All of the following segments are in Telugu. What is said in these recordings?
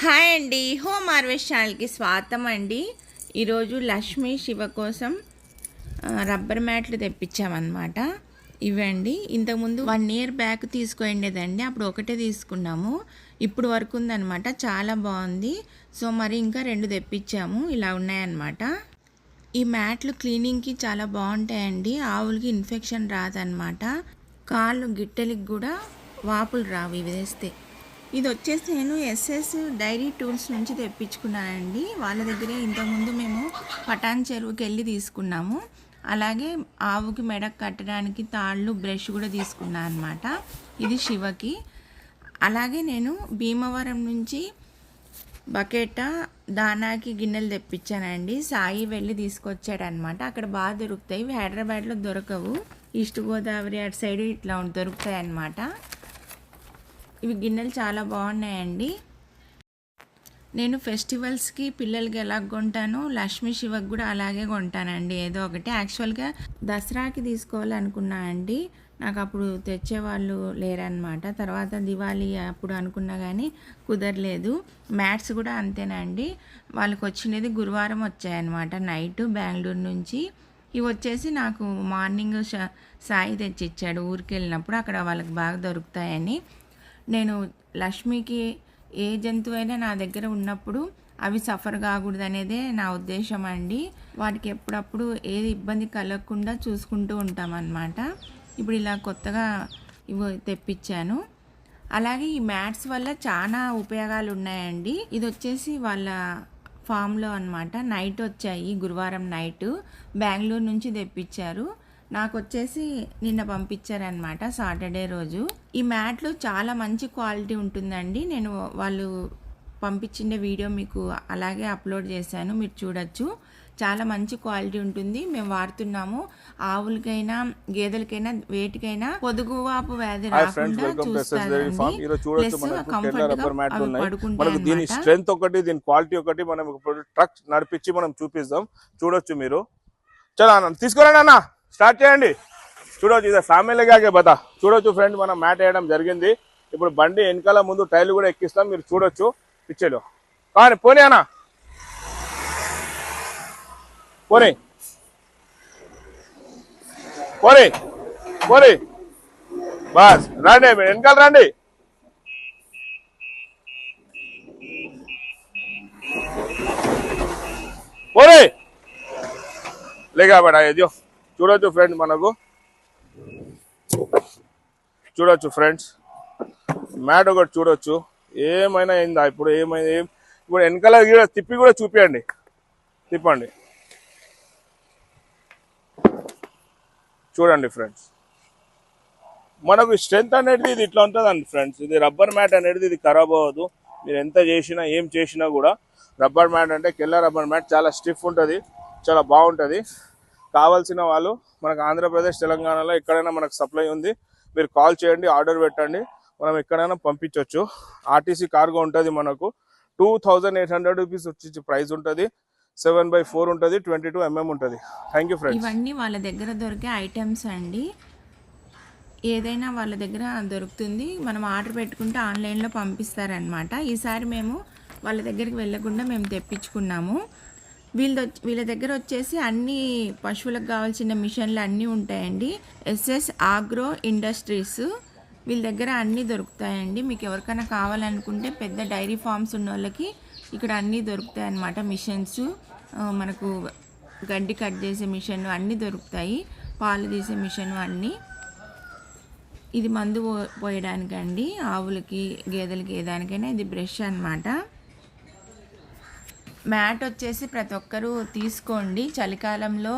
హాయ్ అండి. హోమ్ హార్వెస్ట్ ఛానల్కి స్వాగతం అండి. ఈరోజు లక్ష్మి శివ కోసం రబ్బర్ మ్యాట్లు తెప్పించామన్నమాట. ఇవ్వండి. ఇంతకుముందు వన్ ఇయర్ బ్యాక్ తీసుకుపోయిండేదండి. అప్పుడు ఒకటే తీసుకున్నాము. ఇప్పుడు వరకు ఉందన్నమాట. చాలా బాగుంది. సో మరి ఇంకా రెండు తెప్పించాము. ఇలా ఉన్నాయన్నమాట. ఈ మ్యాట్లు క్లీనింగ్కి చాలా బాగుంటాయండి. ఆవులకి ఇన్ఫెక్షన్ రాదనమాట కాళ్ళు గిట్టెలకి కూడా వాపులు రావు ఇవి వేస్తే ఇది వచ్చేసి నేను ఎస్ఎస్ డైరీ టూల్స్ నుంచి తెప్పించుకున్నానండి. వాళ్ళ దగ్గరే ఇంతకుముందు మేము పటాన్ చెరువుకి వెళ్ళి తీసుకున్నాము. అలాగే ఆవుకి మెడ కట్టడానికి తాళ్ళు బ్రష్ కూడా తీసుకున్నాను అనమాట ఇది శివకి. అలాగే నేను భీమవరం నుంచి బకెట దానాకి గిన్నెలు తెప్పించానండి. సాయి వెళ్ళి తీసుకొచ్చాడనమాట అక్కడ బాగా దొరుకుతాయి. హైదరాబాద్లో దొరకవు. ఈస్ట్ గోదావరి అటు సైడ్ ఇట్లా దొరుకుతాయి అన్నమాట ఇవి గిన్నెలు చాలా బాగున్నాయండి. నేను ఫెస్టివల్స్కి పిల్లలకి ఎలా కొంటానో లక్ష్మీ శివకి కూడా అలాగే కొంటానండి. ఏదో ఒకటి. యాక్చువల్గా దసరాకి తీసుకోవాలనుకున్నా అండి. నాకు అప్పుడు తెచ్చేవాళ్ళు లేరనమాట తర్వాత దివాళీ అప్పుడు అనుకున్నా కానీ కుదరలేదు. మ్యాట్స్ కూడా అంతేనండి. వాళ్ళకి వచ్చినది గురువారం వచ్చాయన్నమాట. నైట్ బెంగళూరు నుంచి. ఇవి వచ్చేసి నాకు మార్నింగ్ సాయి తెచ్చిచ్చాడు. ఊరికి వెళ్ళినప్పుడు అక్కడ వాళ్ళకి బాగా దొరుకుతాయని. నేను లక్ష్మికి ఏ జంతువైనా నా దగ్గర ఉన్నప్పుడు అవి సఫర్ కాకూడదు అనేదే నా ఉద్దేశం అండి. వాటికి ఎప్పుడప్పుడు ఏది ఇబ్బంది కలగకుండా చూసుకుంటూ ఉంటామన్నమాట. ఇప్పుడు ఇలా కొత్తగా ఇవి తెప్పించాను. అలాగే ఈ మ్యాట్స్ వల్ల చాలా ఉపయోగాలు ఉన్నాయండి ఇది వచ్చేసి వాళ్ళ ఫామ్లో అన్నమాట. నైట్ వచ్చాయి గురువారం నైట్. బెంగళూరు నుంచి తెప్పించారు. నాకు వచ్చేసి నిన్న పంపించారనమాట సాటర్డే రోజు. ఈ మ్యాట్లు చాలా మంచి క్వాలిటీ ఉంటుందండి. నేను వాళ్ళు పంపించిన వీడియో మీకు అలాగే అప్లోడ్ చేశాను మీరు చూడొచ్చు. చాలా మంచి క్వాలిటీ ఉంటుంది. మేము వాడుతున్నాము. ఆవులకైనా గేదెలకైనా వేటికైనా పొదుగువాపు వ్యాధి రాకుండా దీని అన్నమాట. స్ట్రెంత్ ఒకటి దీని క్వాలిటీ ఒకటి మనం ఇప్పుడు ట్రక్ నడిపించి మనం చూపిస్తాం చూడొచ్చు మీరు. చలో అన్న తీసుకురండి అన్న. స్టార్ట్ చేయండి. చూడొచ్చు ఇదే ఫ్యామిలీగాగే బతా. చూడొచ్చు ఫ్రెండ్ మనం మ్యాట్ వేయడం జరిగింది. ఇప్పుడు బండి వెనకాల ముందు టైర్లు కూడా ఎక్కిస్తాం మీరు చూడొచ్చు. పిచ్చలో కానీ పోనీ అన్న. పోనీ. పోనీ. పోనీ. బస్ రండి మీరు వెనకాల రండి. పోనీ. లేగా బడా ఏదో? చూడొచ్చు ఫ్రెండ్ మనకు. చూడొచ్చు ఫ్రెండ్స్ మ్యాట్ ఒకటి చూడొచ్చు. ఏమైనా అయిందా? ఇప్పుడు ఏమైనా ఏం? ఇప్పుడు వెనకాల కూడా తిప్పి కూడా చూపించండి తిప్పండి. చూడండి ఫ్రెండ్స్ మనకు స్ట్రెంత్ అనేది ఇది ఇట్లా ఉంటుందండి ఫ్రెండ్స్ ఇది రబ్బర్ మ్యాట్ అనేది ఇది ఖరాబ్ అవ్వదు. మీరు ఎంత చేసినా ఏం చేసినా కూడా రబ్బర్ మ్యాట్ అంటే కెల్ల రబ్బర్ మ్యాట్ చాలా స్టిఫ్ ఉంటుంది. చాలా బాగుంటుంది. కావాల్సిన వాళ్ళు మనకు ఆంధ్రప్రదేశ్ తెలంగాణలో ఎక్కడైనా మనకు సప్లై ఉంది మీరు కాల్ చేయండి ఆర్డర్ పెట్టండి మనం ఎక్కడైనా పంపించవచ్చు ఆర్టీసీ కార్గో ఉంటుంది మనకు. Two thousand eight hundred rupees వచ్చి ప్రైస్ ఉంటుంది. సెవెన్ బై ఫోర్ ఉంటుంది ట్వంటీ టూ ఎంఎం ఉంటుంది. థ్యాంక్ యూ ఫ్రెండ్స్ ఇవన్నీ వాళ్ళ దగ్గర దొరికే ఐటమ్స్ అండి. ఏదైనా వాళ్ళ దగ్గర దొరుకుతుంది. మనం ఆర్డర్ పెట్టుకుంటే ఆన్లైన్లో పంపిస్తారనమాట ఈసారి మేము వాళ్ళ దగ్గరికి వెళ్ళకుండా మేము తెప్పించుకున్నాము. వీళ్ళ వీళ్ళ దగ్గర వచ్చేసి అన్ని పశువులకు కావాల్సిన మిషన్లు అన్నీ ఉంటాయండి. ఎస్ఎస్ ఆగ్రో ఇండస్ట్రీస్ వీళ్ళ దగ్గర అన్నీ దొరుకుతాయండి. మీకు ఎవరికైనా కావాలనుకుంటే పెద్ద డైరీ ఫార్మ్స్ ఉన్న వాళ్ళకి ఇక్కడ అన్నీ దొరుకుతాయి అన్నమాట. మిషన్స్ మనకు గడ్డి కట్ చేసే మిషన్ అన్నీ దొరుకుతాయి. పాలు తీసే మిషన్ అన్నీ. ఇది మందు పోయడానికండి. ఆవులకి గేదెలకి ఏదానికైనా దానికైనా ఇది బ్రష్ అన్నమాట. మ్యాట్ వచ్చేసి ప్రతి ఒక్కరూ తీసుకోండి. చలికాలంలో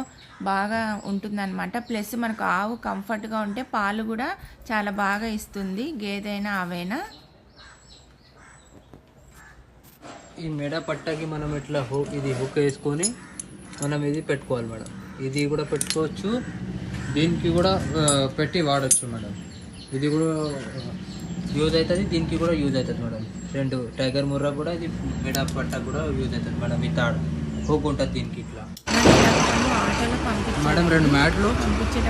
బాగా ఉంటుందన్నమాట. ప్లస్ మనకు ఆవు కంఫర్ట్గా ఉంటే పాలు కూడా చాలా బాగా ఇస్తుంది. గేదైనా ఆవైనా? ఈ మెడ పట్టకి మనం ఇట్లా హుక్ ఇది హుక్ వేసుకొని మనం ఇది పెట్టుకోవాలి మేడం. ఇది కూడా పెట్టుకోవచ్చు. దీనికి కూడా పెట్టి వాడచ్చు మేడం. ఇది కూడా యూజ్ అవుతుంది దీనికి కూడా యూజ్ అవుతుంది మేడం. రెండు టైగర్ ముర్రా కూడా ఇది మెడ పట్ట కూడా యూజ్ అవుతుంది మేడం ఈ తాడు. హుక్ ఉంటుంది దీనికి ఇట్లా. మేడం రెండు మ్యాట్లు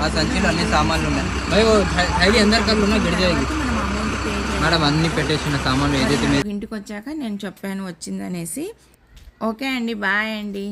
ఆ సంచిలో అన్ని సామాన్లు ఉన్నాయి. భయ్ థైలి అందరి కళ్ళు ఉన్నాయి గడి జాయేగి మనం అమౌంట్ పే చేయాలి మేడం అన్ని పెట్టేసిన సామాన్లు ఏదైతే ఇంటికి వచ్చాక నేను చెప్పాను వచ్చిందనేసి. ఓకే అండి బాయ్ అండి.